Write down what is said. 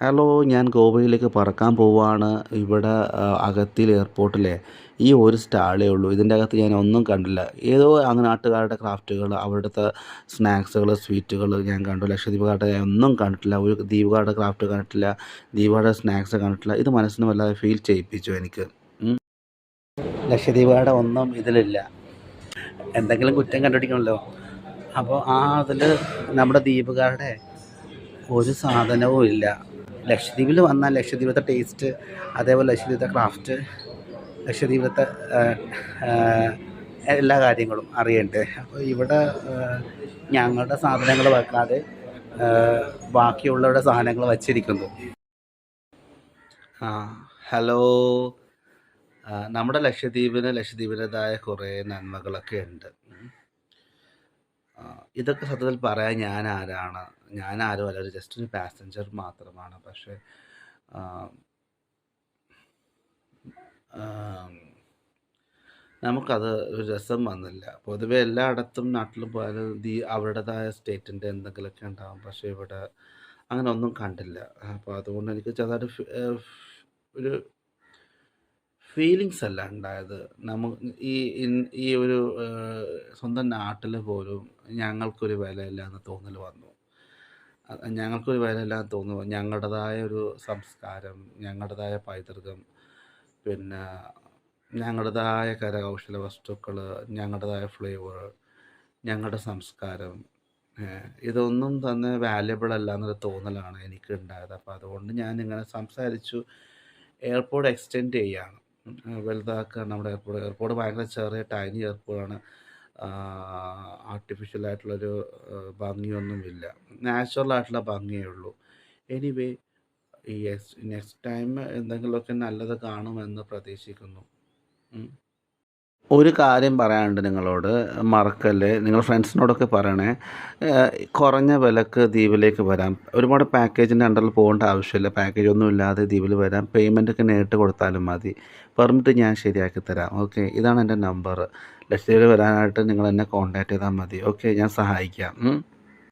Hello ഞാൻ ഗോവയിലേക്ക് പറക്കാൻ പോവുകയാണ് ഇവിടെ അകത്തിൽ എയർപോർട്ടിലെ ഈ ഒരു സ്റ്റാളേ ഉള്ളൂ. ഇതിന്റെ അകത്ത് ഞാൻ ഒന്നും കണ്ടില്ല. ഏതോ അങ്ങ് നാട്ടുകാരുടെ ക്രാഫ്റ്റുകൾ അവിടുത്തെ സ്നാക്സുകൾ സ്വീറ്റുകൾ ഞാൻ കണ്ടു. ലക്ഷദ്വീപുകാരുടെ ഞാൻ ഒന്നും കണ്ടിട്ടില്ല. ഒരു ദ്വീപുകാരുടെ ക്രാഫ്റ്റ് കണ്ടിട്ടില്ല. ദ്വീപുകാരുടെ സ്നാക്സ് കണ്ടിട്ടില്ല. ഇത് മനസ്സിന് വല്ലാതെ ഫീൽ ചെയ്യിപ്പിച്ചു എനിക്ക്. ലക്ഷദ്വീപുകാരുടെ ഒന്നും ഇതിലില്ല. എന്തെങ്കിലും കുറ്റം കണ്ടുപിടിക്കണമല്ലോ. അപ്പോൾ ആ അതിൽ നമ്മുടെ ദ്വീപുകാരുടെ ഒരു സാധനവും ഇല്ല. ലക്ഷദ്വീപിൽ വന്നാൽ ലക്ഷദ്വീപത്തെ ടേസ്റ്റ് അതേപോലെ ലക്ഷദ്വീപത്തെ ക്രാഫ്റ്റ് ലക്ഷദ്വീപത്തെ എല്ലാ കാര്യങ്ങളും അറിയേണ്ടത് അപ്പോൾ ഇവിടെ ഞങ്ങളുടെ സാധനങ്ങൾ വെക്കാതെ ബാക്കിയുള്ളവരുടെ സാധനങ്ങൾ വച്ചിരിക്കുന്നു. ആ ഹലോ. നമ്മുടെ ലക്ഷദ്വീപിന് ലക്ഷദ്വീപിന്റെതായ കുറേ നന്മകളൊക്കെ ഉണ്ട്. ഇതൊക്കെ സത്യത്തിൽ പറയാൻ ഞാൻ ആരാണ് ഞാൻ ആരും അല്ല ഒരു ജസ്റ്റ് ഒരു പാസഞ്ചർ മാത്രമാണ്. പക്ഷേ നമുക്കത് ഒരു രസം വന്നില്ല. പൊതുവെ എല്ലായിടത്തും നാട്ടിലും പോയാലും ദീ അവരുടേതായ സ്റ്റേറ്റിന്റെ എന്തെങ്കിലുമൊക്കെ ഉണ്ടാകും പക്ഷേ ഇവിടെ അങ്ങനെ ഒന്നും കണ്ടില്ല. അപ്പോൾ അതുകൊണ്ട് എനിക്ക് ചെറുതായിട്ട് ഒരു ഫീലിങ്സ് അല്ല. ഉണ്ടായത് നമ്മ ഈ ഈ ഒരു സ്വന്തം നാട്ടിൽ പോലും ഞങ്ങൾക്കൊരു വിലയില്ല എന്ന് തോന്നൽ വന്നു ഞങ്ങൾക്കൊരു വിലയില്ല എന്ന് തോന്നുന്നു. ഞങ്ങളുടേതായ ഒരു സംസ്കാരം ഞങ്ങളുടേതായ പൈതൃകം പിന്നെ ഞങ്ങളുടേതായ കരകൗശല വസ്തുക്കൾ ഞങ്ങളുടേതായ ഫ്ലേവർ ഞങ്ങളുടെ സംസ്കാരം ഇതൊന്നും തന്നെ വാല്യബിൾ അല്ല എന്നൊരു തോന്നലാണ് എനിക്ക് ഉണ്ടായത് അപ്പോൾ അതുകൊണ്ട് ഞാൻ ഇങ്ങനെ സംസാരിച്ചു. എയർപോർട്ട് എക്സ്റ്റെൻഡ് ചെയ്യാണ് ഉം, ആ, വലുതാക്കുക നമ്മുടെ എയർപോർട്ട് എയർപോർട്ട് ഭയങ്കര ചെറിയ ടൈനി എയർപോർട്ടാണ്. ആർട്ടിഫിഷ്യൽ ആയിട്ടുള്ളൊരു ആ, ഭംഗിയൊന്നുമില്ല. നാച്ചുറൽ ആയിട്ടുള്ള ഭംഗിയേ ഉള്ളൂ. എനിവേ യെസ് നെക്സ്റ്റ് ടൈം എന്തെങ്കിലുമൊക്കെ നല്ലത് കാണുമെന്ന് പ്രതീക്ഷിക്കുന്നു. ഒരു കാര്യം പറയാനുണ്ട് നിങ്ങളോട് മറക്കല്ലേ? നിങ്ങൾ ഫ്രണ്ട്സിനോടൊക്കെ പറയണേ കുറഞ്ഞ വിലക്ക് ദ്വീപിലേക്ക് വരാം. ഒരുപാട് പാക്കേജിന്റെ അണ്ടറിൽ പോകേണ്ട ആവശ്യമില്ല. പാക്കേജ് ഒന്നും ഇല്ലാതെ ദ്വീപിൽ വരാം. പേയ്മെന്റൊക്കെ നേരിട്ട് കൊടുത്താലും മതി. പെർമിറ്റ് ഞാൻ ശരിയാക്കി തരാം. ഓക്കെ ഇതാണ് എന്റെ നമ്പർ ലക്ഷദ്വീപിൽ വരാനായിട്ട് നിങ്ങൾ എന്നെ കോൺടാക്ട് ചെയ്താൽ മതി. ഓക്കെ ഞാൻ സഹായിക്കാം.